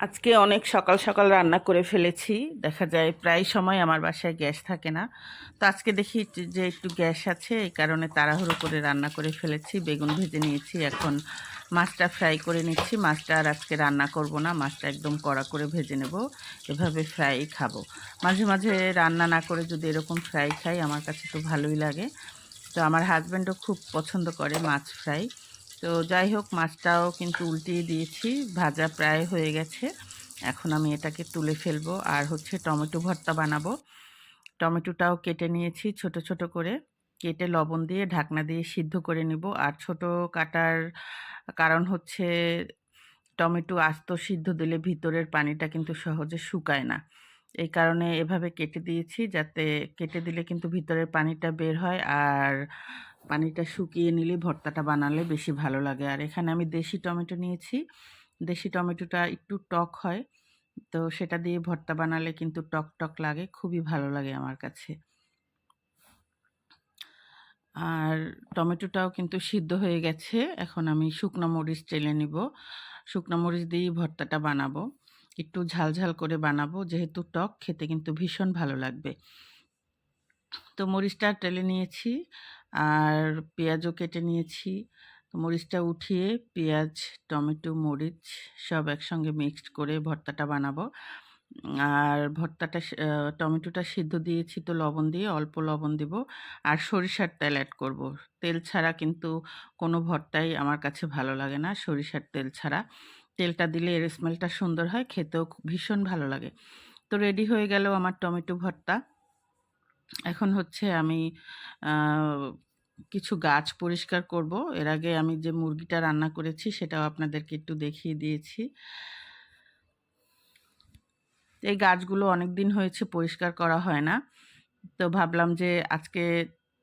আজকে অনেক সকাল সকাল রান্না করে ফেলেছি। দেখা যায় প্রায় সময় আমার বাসায় গ্যাস থাকে না। তো আজকে দেখি যে একটু গ্যাস আছে, এই কারণে তাড়াহুড়ো করে রান্না করে ফেলেছি। বেগুন ভেজে নিয়েছি, এখন মাছটা ফ্রাই করে নিচ্ছি। মাছটা আর আজকে রান্না করব না, মাছটা একদম কড়া করে ভেজে নেব। এভাবে ফ্রাই খাব। মাঝে মাঝে রান্না না করে যদি এরকম ফ্রাই খাই, আমার কাছে তো ভালোই লাগে। তো আমার হাজব্যান্ডও খুব পছন্দ করে মাছ ফ্রাই। তো যাই হোক, মাছটাও কিন্তু উল্টিয়ে দিয়েছি, ভাজা প্রায় হয়ে গেছে। এখন আমি এটাকে তুলে ফেলব আর হচ্ছে টমেটো ভর্তা বানাবো। টমেটোটাও কেটে নিয়েছি ছোট ছোট করে। কেটে লবণ দিয়ে ঢাকনা দিয়ে সিদ্ধ করে নিব। আর ছোট কাটার কারণ হচ্ছে টমেটো আস্ত সিদ্ধ দিলে ভিতরের পানিটা কিন্তু সহজে শুকায় না। এই কারণে এভাবে কেটে দিয়েছি যাতে কেটে দিলে কিন্তু ভিতরের পানিটা বের হয়। আর পানিটা শুকিয়ে নিলে ভর্তাটা বানালে বেশি ভালো লাগে। আর এখানে আমি দেশি টমেটো নিয়েছি। দেশি টমেটোটা একটু টক হয়, তো সেটা দিয়ে ভর্তা বানালে কিন্তু টক টক লাগে, খুবই ভালো লাগে আমার কাছে। আর টমেটোটাও কিন্তু সিদ্ধ হয়ে গেছে, এখন আমি শুকনো মরিচ টেলে নিব। শুকনো মরিচ দিয়েই ভর্তাটা বানাবো। একটু ঝাল ঝাল করে বানাবো, যেহেতু টক, খেতে কিন্তু ভীষণ ভালো লাগবে। তো মরিচটা টেলে নিয়েছি। আর পেঁয়াজও কেটে নিয়েছি। মরিচটা উঠিয়ে পেঁয়াজ, টমেটো, মরিচ সব একসঙ্গে মিক্সড করে ভর্তাটা বানাবো। আর ভর্তাটা টমেটোটা সিদ্ধ দিয়েছি তো লবণ দিয়ে, অল্প লবণ দিব। আর সরিষার তেল অ্যাড করব। তেল ছাড়া কিন্তু কোনো ভর্তাই আমার কাছে ভালো লাগে না, সরিষার তেল ছাড়া। তেলটা দিলে এর স্মেলটা সুন্দর হয়, খেতেও ভীষণ ভালো লাগে। তো রেডি হয়ে গেল আমার টমেটো ভর্তা। এখন হচ্ছে আমি কিছু গাছ পরিষ্কার করব। এর আগে আমি যে মুরগিটা রান্না করেছি সেটাও আপনাদেরকে একটু দেখিয়ে দিয়েছি। এই গাছগুলো অনেক দিন হয়েছে পরিষ্কার করা হয় না। তো ভাবলাম যে আজকে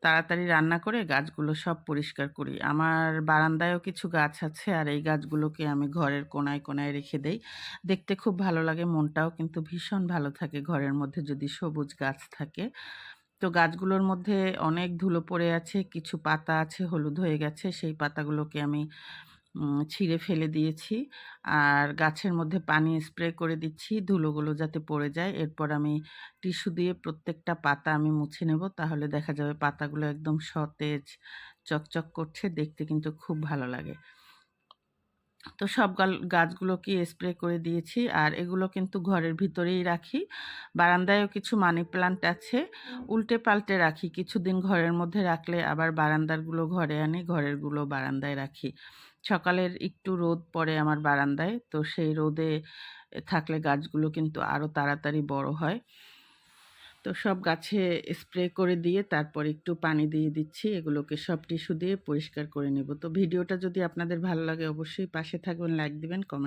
তাড়াতাড়ি রান্না করে গাছগুলো সব পরিষ্কার করি। আমার বারান্দায়ও কিছু গাছ আছে আর এই গাছগুলোকে আমি ঘরের কোনায় কোনায় রেখে দেই। দেখতে খুব ভালো লাগে, মনটাও কিন্তু ভীষণ ভালো থাকে ঘরের মধ্যে যদি সবুজ গাছ থাকে। তো গাছগুলোর মধ্যে অনেক ধুলো পড়ে আছে, কিছু পাতা আছে, হলুদ হয়ে গেছে, সেই পাতাগুলোকে আমি ছিঁড়ে ফেলে দিয়েছি। আর গাছের মধ্যে পানি স্প্রে করে দিচ্ছি, ধুলোগুলো যাতে পড়ে যায়। এরপর আমি টিস্যু দিয়ে প্রত্যেকটা পাতা আমি মুছে নেব, তাহলে দেখা যাবে পাতাগুলো একদম সতেজ, চকচক করছে, দেখতে কিন্তু খুব ভালো লাগে। তো সব গাছগুলোকে স্প্রে করে দিয়েছি আর এগুলো কিন্তু ঘরের ভিতরেই রাখি। বারান্দায়ও কিছু মানি প্লান্ট আছে, উল্টে পাল্টে রাখি। কিছুদিন ঘরের মধ্যে রাখলে আবার বারান্দারগুলো ঘরে আনি, ঘরেরগুলো বারান্দায় রাখি। সকালের একটু রোদ পড়ে আমার বারান্দায়, তো সেই রোদে থাকলে গাছগুলো কিন্তু আরও তাড়াতাড়ি বড় হয়। তো সব গাছে স্প্রে করে দিয়ে তারপর একটু পানি দিয়ে দিচ্ছি। এগুলোকে সব টিস্যু দিয়ে পরিষ্কার করে নেব। তো ভিডিওটা যদি আপনাদের ভালো লাগে অবশ্যই পাশে থাকবেন, লাইক দিবেন, কমেন্ট